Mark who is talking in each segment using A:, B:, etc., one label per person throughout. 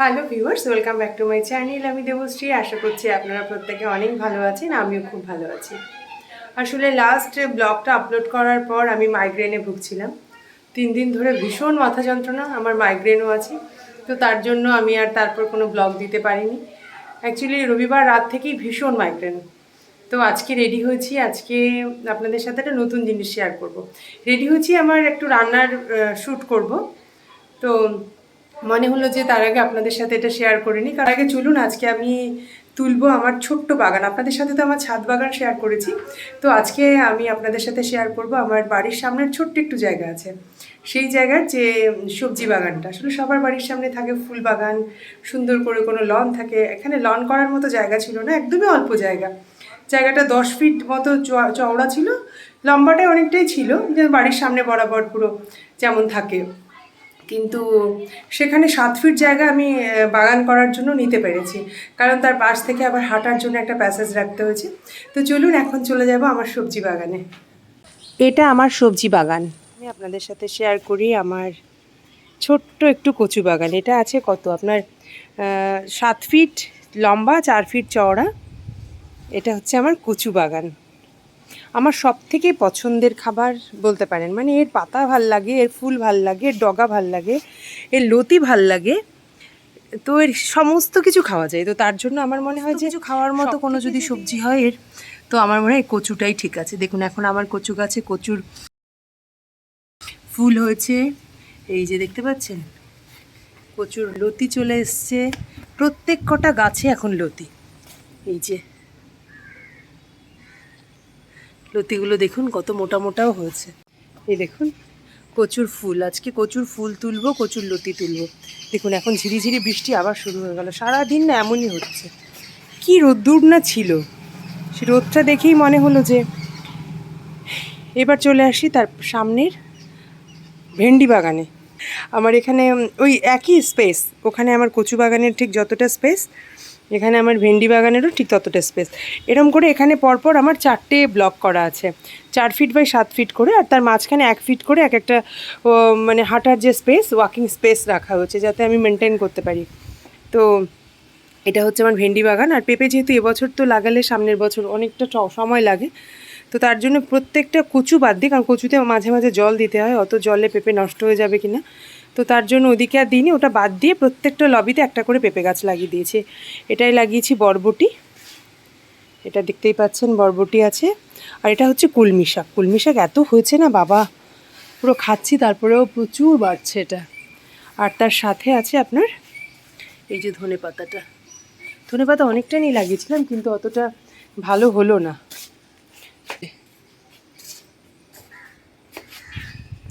A: Hello viewers welcome back to my channel আমি দেবশ্রী, আশা করছি আপনারা প্রত্যেকে অনেক ভালো আছেন, আমিও খুব ভালো আছি। আসলে লাস্ট ব্লগটা আপলোড করার পর আমি মাইগ্রেনে ভুগছিলাম। তিন দিন ধরে ভীষণ মাথা যন্ত্রণা, আমার মাইগ্রেনও আছে। তো তার জন্য আমি আর তারপর কোনো ব্লগ দিতে পারিনি। অ্যাকচুয়ালি রবিবার রাত থেকেই ভীষণ মাইগ্রেন তো আজকে রেডি হয়েছি, আজকে আপনাদের সাথে একটা নতুন জিনিস শেয়ার করব। রেডি হয়েছি আমার একটু রান্নার শ্যুট করব। তো মনে হলো যে তার আগে আপনাদের সাথে এটা শেয়ার করে নিই। তার আগে চলুন, আজকে আমি তুলবো আমার ছোট্ট বাগান। আপনাদের সাথে তো আমার ছাদ বাগান শেয়ার করেছি। তো আজকে আমি আপনাদের সাথে শেয়ার করব আমার বাড়ির সামনের ছোট্ট একটু জায়গা আছে। সেই জায়গার যে সবজি বাগানটা। আসলে সবার বাড়ির সামনে থাকে ফুল বাগান, সুন্দর করে কোনো লন থাকে। এখানে লন করার মতো জায়গা ছিল না, একদমই অল্প জায়গা। জায়গাটা দশ ফিট মতো চওড়া ছিল। লম্বাটাই অনেকটাই ছিল যে বাড়ির সামনে বরাবর পুরো যেমন থাকে। কিন্তু সেখানে সাত ফিট জায়গা আমি বাগান করার জন্য নিতে পেরেছি। কারণ তার পাশ থেকে আবার হাঁটার জন্য একটা প্যাসেজ রাখতে হয়েছে। তো চলুন এখন চলে যাব আমার সবজি বাগানে। এটা আমার সবজি বাগান। আমি আপনাদের সাথে শেয়ার করি আমার ছোট্ট একটু কচু বাগান। এটা আছে কত? আপনার সাত ফিট লম্বা, চার ফিট চওড়া। এটা হচ্ছে আমার কচু বাগান। আমার সব থেকে পছন্দের খাবার বলতে পারেন মানে এর পাতা ভালো লাগে এর ফুল ভালো লাগে এর ডগা ভালো লাগে এর লতি ভালো লাগে তো এর সমস্ত কিছু খাওয়া যায়। তো তার জন্য আমার মনে হয় যে খাওয়ার মতো কোনো যদি সবজি হয় এর তো আমার মনে হয় কচুটাই ঠিক আছে। দেখুন এখন আমার কচু গাছে কচুর ফুল হয়েছে। এই যে দেখতে পাচ্ছেন কচুর লতি চলে এসছে। প্রত্যেক কটা গাছে এখন লতি। এই যে লতিগুলো দেখুন, কত মোটা মোটাও হয়েছে। এই দেখুন, কচুর ফুল। আজকে কচুর ফুল তুলবো, কচুর লতি তুলবো। দেখুন, এখন ঝিরিঝিরি বৃষ্টি আবার শুরু হয়ে গেল। সারাদিন না এমনই হচ্ছে। কি রোদ্দুর না ছিল। সে রোদটা দেখেই মনে হলো যে, এবার চলে আসি তার সামনের ভেন্ডি বাগানে। আমার এখানে, ওই একই স্পেস ওখানে আমার কচু বাগানের ঠিক যতটা স্পেস এখানে আমার ভেন্ডি বাগানেরও ঠিক ততটা স্পেস এরম করে এখানে পরপর আমার চারটে ব্লক করা আছে। চার ফিট বাই সাত ফিট করে আর তার মাঝখানে এক ফিট করে এক একটা মানে হাঁটার যে স্পেস ওয়াকিং স্পেস রাখা হয়েছে যাতে আমি মেনটেন করতে পারি। তো এটা হচ্ছে আমার ভেন্ডি বাগান। আর পেঁপে যেহেতু এবছর তো লাগালে সামনের বছর অনেকটা সময় লাগে। তো তার জন্য প্রত্যেকটা কচু বাদ দিই কারণ কচুতে মাঝে মাঝে জল দিতে হয়। অত জলে পেঁপে নষ্ট হয়ে যাবে কিনা। তো তার জন্য ওদিকে আর দিইনি, ওটা বাদ দিয়ে প্রত্যেকটা লবিতে একটা করে পেঁপে গাছ লাগিয়ে দিয়েছে। এটাই লাগিয়েছি বরবটি। এটা দেখতেই পাচ্ছেন, বরবটি আছে। আর এটা হচ্ছে কুলমি শাক। কুলমি শাক এত হয়েছে না, বাবা! পুরো খাচ্ছি, তারপরেও প্রচুর বাড়ছে এটা। আর তার সাথে আছে আপনার এই যে ধনে পাতাটা ধনে পাতা অনেকটা নিয়ে লাগিয়েছিলাম, কিন্তু অতটা ভালো হলো না।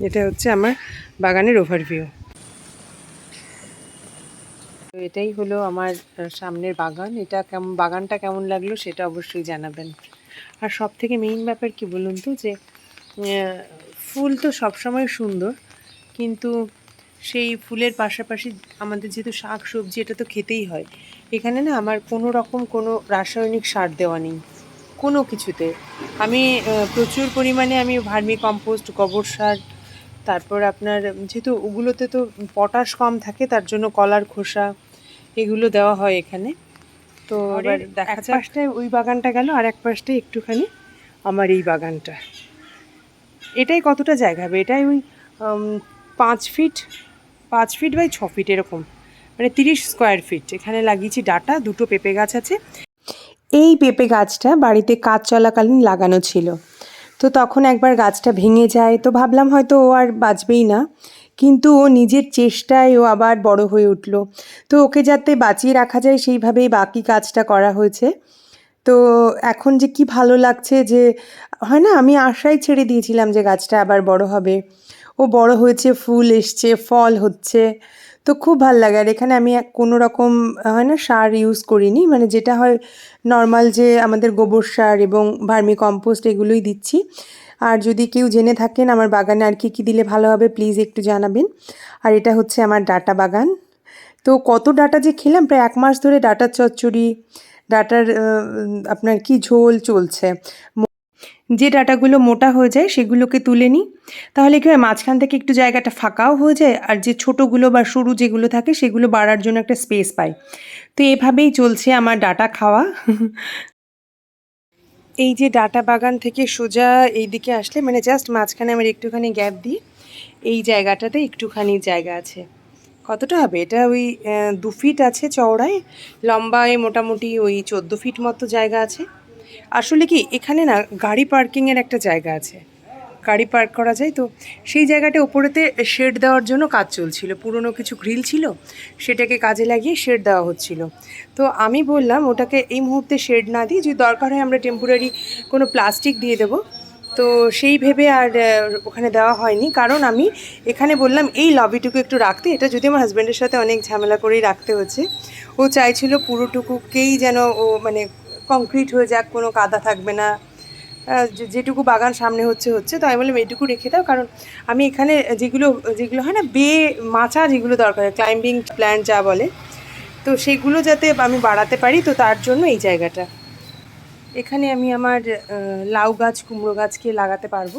A: এটা হচ্ছে আমার বাগানের ওভারভিউ তো এটাই হলো আমার সামনের বাগান। এটা কেমন, বাগানটা কেমন লাগল সেটা অবশ্যই জানাবেন। আর সব থেকে মেইন ব্যাপার কি বলুন তো যে ফুল তো সবসময় সুন্দর, কিন্তু সেই ফুলের পাশাপাশি আমাদের যেহেতু শাক সবজি এটা তো খেতেই হয়। এখানে না আমার কোনো রকম কোনো রাসায়নিক সার দেওয়া নেই, কোনো কিছুতে। আমি প্রচুর পরিমাণে আমি ভার্মি কম্পোস্ট গোবর সার তারপর আপনার যেহেতু ওগুলোতে তো পটাশ কম থাকে তার জন্য কলার খোসা এগুলো দেওয়া হয় এখানে। তো এবার দেখা যাক। পাশটায় ওই বাগানটা গেল আর এক পাশটায় একটুখানি আমার এই বাগানটা। এটাই কতটা জায়গা হবে? এটাই ওই পাঁচ ফিট পাঁচ ফিট বাই ছ ফিট এরকম। মানে তিরিশ স্কোয়ার ফিট এখানে লাগিয়েছি ডাটা দুটো পেঁপে গাছ আছে। এই পেঁপে গাছটা বাড়িতে কাজ চলাকালীন লাগানো ছিল। তো তখন একবার গাছটা ভেঙে যায়। তো ভাবলাম হয়তো ও আর বাঁচবেই না। কিন্তু ও নিজের চেষ্টায় ও আবার বড় হয়ে উঠল। তো ওকে যাতে বাঁচিয়ে রাখা যায়, সেইভাবেই বাকি কাজটা করা হয়েছে। তো এখন যে কি ভালো লাগছে যে, হয় না, আমি আশাই ছেড়ে দিয়েছিলাম যে গাছটা আবার বড় হবে। ও বড় হয়েছে, ফুল এসছে, ফল হচ্ছে। তো খুব ভালো লাগে। আর এখানে আমি কোনো রকম হয় না, সার ইউজ করিনি। মানে যেটা হয় নর্মাল যে আমাদের গোবর সার এবং ভার্মি কম্পোস্ট এগুলোই দিচ্ছি। আর যদি কেউ জেনে থাকেন, আমার বাগানে আর কি কী দিলে ভালো হবে প্লিজ একটু জানাবেন। আর এটা হচ্ছে আমার ডাটা বাগান। তো কত ডাটা যে খেলাম, প্রায় এক মাস ধরে ডাটার চচ্চড়ি, ডাটার আপনার কি ঝোল চলছে। যে ডাটাগুলো মোটা হয়ে যায় সেগুলোকে তুলে নিই। তাহলে কী হয়? মাঝখান থেকে একটু জায়গাটা ফাঁকাও হয়ে যায় আর যে ছোটোগুলো বা সরু যেগুলো থাকে সেগুলো বাড়ার জন্য একটা স্পেস পায় তো এভাবেই চলছে আমার ডাটা খাওয়া। এই যে ডাটা বাগান থেকে সোজা এই দিকে আসলে মানে জাস্ট মাঝখানে আমার একটুখানি গ্যাপ দিই, এই জায়গাটাতে একটুখানি জায়গা আছে। কতটা হবে? এটা ওই দু ফিট আছে চওড়ায়, লম্বায় মোটামুটি ওই চোদ্দ ফিট মতো জায়গা আছে। আসলে কি এখানে না গাড়ি পার্কিংয়ের একটা জায়গা আছে। গাড়ি পার্ক করা যায় তো সেই জায়গাটা ওপরেতে শেড দেওয়ার জন্য কাজ চলছিল। পুরনো কিছু গ্রিল ছিল, সেটাকে কাজে লাগিয়ে শেড দেওয়া হচ্ছিল। তো আমি বললাম, ওটাকে এই মুহূর্তে শেড না দিই যদি দরকার হয় আমরা টেম্পোরারি কোনো প্লাস্টিক দিয়ে দেবো। তো সেই ভেবে আর ওখানে দেওয়া হয়নি। কারণ আমি এখানে বললাম, এই লবিটুকু একটু রাখতে। এটা যদি আমার হাজব্যান্ডের সাথে অনেক ঝামেলা করেই রাখতে হচ্ছে। ও চাইছিল পুরোটুকুকেই যেন ও মানে কংক্রিট হয়ে যাক, কোনো কাদা থাকবে না। যেটুকু বাগান সামনে হচ্ছে হচ্ছে। তো আমি বললাম, এইটুকু রেখে দাও। কারণ আমি এখানে যেগুলো যেগুলো হয় না, বে, মাচা যেগুলো দরকার ক্লাইম্বিং প্ল্যান যা বলে, তো সেগুলো যাতে আমি বাড়াতে পারি, তো তার জন্য এই জায়গাটা। এখানে আমি আমার লাউ গাছ, কুমড়ো গাছকে লাগাতে পারব।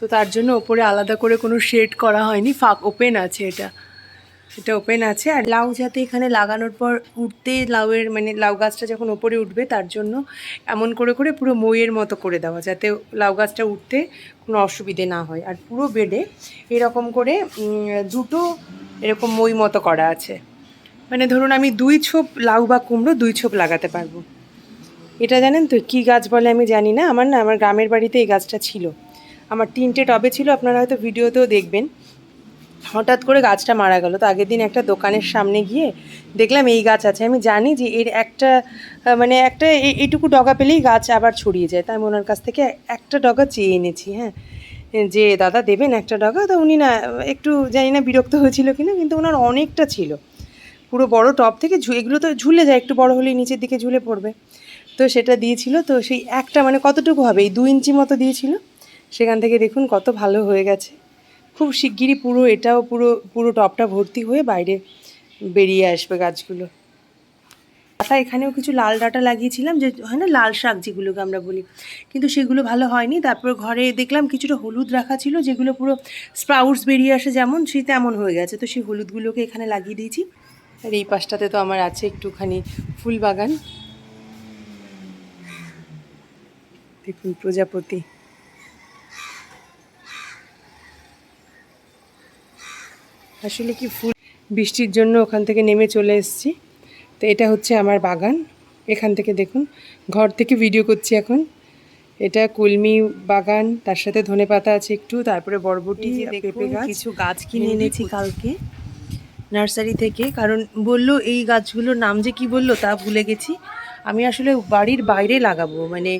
A: তো তার জন্য ওপরে আলাদা করে কোনো শেড করা হয়নি, ফাঁক ওপেন আছে এটা। এটা ওপেন আছে। আর লাউ যাতে এখানে লাগানোর পর উঠতে লাউয়ের মানে লাউ গাছটা যখন ওপরে উঠবে, তার জন্য এমন করে করে পুরো মইয়ের মতো করে দেওয়া যাতে লাউ গাছটা উঠতে কোনো অসুবিধে না হয়। আর পুরো বেডে এরকম করে দুটো এরকম মই মতো করা আছে। মানে ধরুন আমি দুই ছোপ লাউ বা কুমড়ো দুই ছোপ লাগাতে পারব। এটা জানেন তো কী গাছ বলে আমি জানি না। আমার না, আমার গ্রামের বাড়িতে এই গাছটা ছিল। আমার তিনটে টবে ছিল, আপনারা হয়তো ভিডিওতেও দেখবেন। হঠাৎ করে গাছটা মারা গেল। তো আগের দিন একটা দোকানের সামনে গিয়ে দেখলাম এই গাছ আছে। আমি জানি যে এর একটা মানে একটা এইটুকু ডগা পেলেই গাছ আবার ছড়িয়ে যায়। তাই আমি ওনার কাছ থেকে একটা ডগা চেয়ে এনেছি হ্যাঁ। যে দাদা দেবেন একটা ডগা। তো উনি না, একটু জানি না বিরক্ত হয়েছিল কিনা, কিন্তু ওনার অনেকটা ছিল। পুরো বড় টপ থেকে এগুলো তো ঝুলে যায়, একটু বড় হলেই নিচের দিকে ঝুলে পড়বে। তো সেটা দিয়েছিল। তো সেই একটা মানে কতটুকু হবে? এই দু ইঞ্চি মতো দিয়েছিল। সেখান থেকে দেখুন কত ভালো হয়ে গেছে। খুব শিগগিরই পুরো এটাও পুরো পুরো টপটা ভর্তি হয়ে বাইরে বেরিয়ে আসবে গাছগুলো। ডাটা এখানেও কিছু লাল ডাটা লাগিয়েছিলাম, যে হয় না, লাল শাক যেগুলোকে আমরা বলি। কিন্তু সেগুলো ভালো হয়নি। তারপর ঘরে দেখলাম কিছুটা হলুদ রাখা ছিল, যেগুলো পুরো স্প্রাউটস বেরিয়ে আসে যেমন সেই তেমন হয়ে গেছে। তো সেই হলুদগুলোকে এখানে লাগিয়ে দিয়েছি। আর এই পাশটাতে তো আমার আছে একটুখানি ফুল বাগান। দেখুন প্রজাপতি। আসলে কি ফুল বৃষ্টির জন্য ওখান থেকে নেমে চলে এসেছি। তো এটা হচ্ছে আমার বাগান। এখান থেকে দেখুন ঘর থেকে ভিডিও করছি এখন। এটা কুলমি বাগান তার সাথে ধনে পাতা আছে একটু তারপরে বরবটি পেঁপে গাছ কিছু গাছ কিনে এনেছি কালকে নার্সারি থেকে। কারণ বলল এই গাছগুলোর নাম যে কি বলল তা ভুলে গেছি। আমি আসলে বাড়ির বাইরে লাগাবো মানে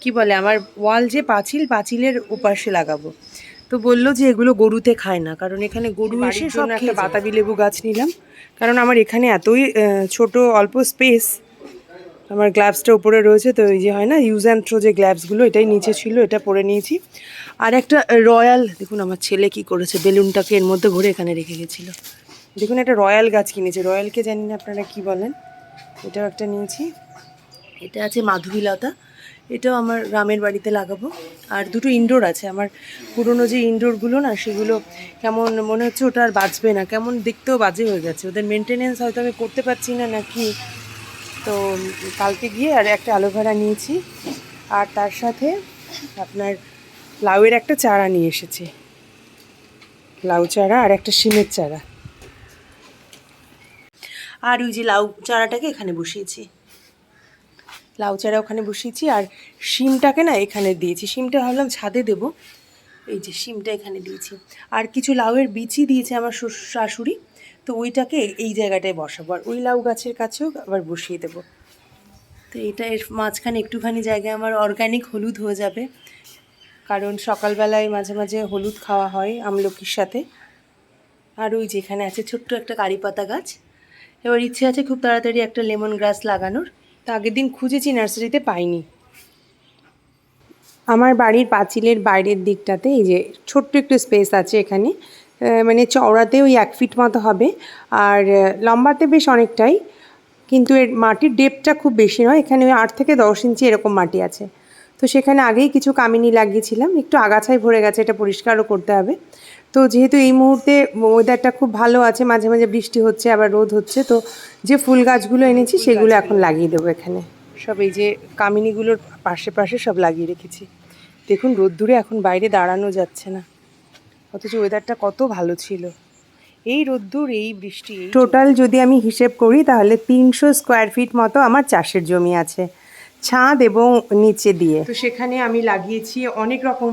A: কি বলে আমার ওয়াল যে পাঁচিল পাঁচিলের ওপাশে লাগাবো। তো বলল যে এগুলো গরুতে খায় না কারণ এখানে গরু এসে সব একটা বাতাবি লেবু গাছ নিলাম। কারণ আমার এখানে এতই ছোট অল্প স্পেস আমার গ্লাভসটা উপরে রয়েছে তো এই যে হয় না ইউজ অ্যান্ড থ্রো যে গ্লাভসগুলো এটাই নিচে ছিল এটা পরে নিয়েছি। আর একটা রয়্যাল দেখুন আমার ছেলে কি করেছে বেলুনটাকে এর মধ্যে ভরে এখানে রেখে গেছিল। দেখুন একটা রয়্যাল গাছ কিনেছে রয়্যালকে জানি না আপনারা কি বলেন। এটাও একটা নিয়েছি। এটা আছে মাধবীলতা এটাও আমার গ্রামের বাড়িতে লাগাবো। আর দুটো ইনডোর আছে। আমার পুরনো যে ইনডোরগুলো না, সেগুলো কেমন মনে হচ্ছে ওটা আর বাঁচবে না। কেমন দেখতেও বাজে হয়ে গেছে ওদের মেনটেনেন্স হয়তো আমি করতে পারছি না নাকি? তো কালকে গিয়ে আর একটা অ্যালোভেরা নিয়েছি। আর তার সাথে আপনার লাউয়ের একটা চারা নিয়ে এসেছি। লাউ চারা আর একটা শিমের চারা। আর ওই যে লাউ চারাটাকে এখানে বসিয়েছি। লাউ চারা ওখানে বসিয়েছি আর শিমটাকে না এখানে দিয়েছি। শিমটা ভাবলাম ছাদে দেবো। এই যে শিমটা এখানে দিয়েছি। আর কিছু লাউয়ের বিচি দিয়েছে আমার শাশুড়ি। তো ওইটাকে এই জায়গাটায় বসাবো। আর ওই লাউ গাছের কাছেও আবার বসিয়ে দেবো। তো এটা এর মাঝখানে একটুখানি জায়গায় আমার অর্গানিক হলুদ হয়ে যাবে। কারণ সকালবেলায় মাঝে মাঝে হলুদ খাওয়া হয় আমলকির সাথে। আর ওই যেখানে আছে ছোট্ট একটা কারি পাতা গাছ। এবার ইচ্ছে আছে খুব তাড়াতাড়ি একটা লেমন গ্রাস লাগানোর। তা আগের দিন খুঁজেছি নার্সারিতে পাইনি। আমার বাড়ির পাঁচিলের বাইরের দিকটাতে এই যে ছোট্ট একটু স্পেস আছে এখানে মানে চওড়াতে ওই এক ফিট মতো হবে, আর লম্বাতে বেশ অনেকটাই, কিন্তু এর মাটির ডেপটা খুব বেশি নয়, এখানে ওই আট থেকে দশ ইঞ্চি এরকম মাটি আছে। তো সেখানে আগেই কিছু কামিনি লাগিয়েছিলাম একটু আগাছায় ভরে গেছে এটা পরিষ্কারও করতে হবে। তো যেহেতু এই মুহূর্তে ওয়েদারটা খুব ভালো আছে মাঝে মাঝে বৃষ্টি হচ্ছে আবার রোদ হচ্ছে তো যে ফুল গাছগুলো এনেছি সেগুলো এখন লাগিয়ে দেবো এখানে। সব এই যে কামিনিগুলোর পাশে পাশে সব লাগিয়ে রেখেছি। দেখুন রোদ্দুরে এখন বাইরে দাঁড়ানো যাচ্ছে না। অথচ ওয়েদারটা কত ভালো ছিল। এই রোদ্দুর এই বৃষ্টি টোটাল যদি আমি হিসেব করি তাহলে তিনশো স্কোয়ার ফিট মতো আমার চাষের জমি আছে। ছাদ এবং নিচে দিয়ে। তো সেখানে আমি লাগিয়েছি অনেক রকম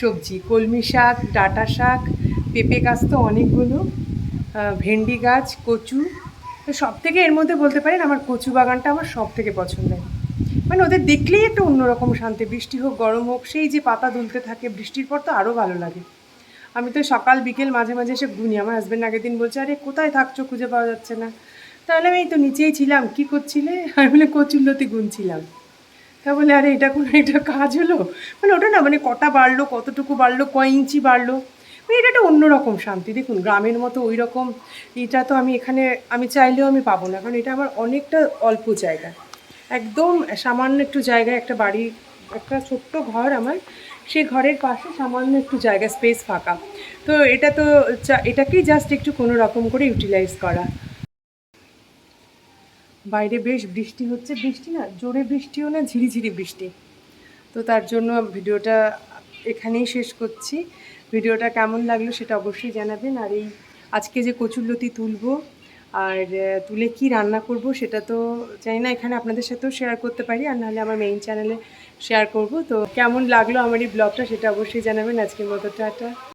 A: সবজি, কলমি শাক, ডাঁটা শাক, পেঁপে গাছ তো অনেকগুলো ভেন্ডি গাছ, কচু। তো সব থেকে এর মধ্যে বলতে পারেন আমার কচু বাগানটা আমার সব থেকে পছন্দের। মানে ওদের দেখলেই একটা অন্যরকম শান্তি, বৃষ্টি হোক, গরম হোক, সেই যে পাতা দুলতে থাকে, বৃষ্টির পর তো আরও ভালো লাগে। আমি তো সকাল, বিকেল মাঝে মাঝে এসে গুনি, আমার হাজব্যান্ড আগের দিন বলছে, আরে, কোথায় থাকছো? খুঁজে পাওয়া যাচ্ছে না। তাহলে আমি তো নিচেই ছিলাম, কি করছিলে? আমি বলে কচুল্লতি গুনছিলাম। তা বলে, আরে, এটা কোনো একটা কাজ হলো? মানে ওটা না মানে কটা বাড়লো, কতটুকু বাড়লো কয় ইঞ্চি বাড়লো? মানে এটা একটা অন্যরকম শান্তি। দেখুন, গ্রামের মতো ওই রকম, এটা তো আমি এখানে, আমি চাইলেও আমি পাবো না, কারণ এটা আমার অনেকটা অল্প জায়গা। একদম সামান্য একটু জায়গায় একটা বাড়ি, একটা ছোট্ট ঘর আমার, সেই ঘরের পাশে সামান্য একটু জায়গা, স্পেস ফাঁকা। তো এটা তো এটাকেই জাস্ট একটু কোনো রকম করে ইউটিলাইজ করা। বাইরে বেশ বৃষ্টি হচ্ছে। বৃষ্টি না, জোরে বৃষ্টিও না, ঝিরিঝিরি বৃষ্টি। তো তার জন্য ভিডিওটা এখানেই শেষ করছি। ভিডিওটা কেমন লাগল সেটা অবশ্যই জানাবেন। আর এই আজকে যে কচুরলতি তুলবো আর তুলে কি রান্না করব সেটা তো জানি না, এখানে আপনাদের সাথেও শেয়ার করতে পারি। আর নাহলে আমার মেইন চ্যানেলে শেয়ার করব। তো কেমন লাগল আমার এই ব্লগটা সেটা অবশ্যই জানাবেন। আজকের মতো টাটা।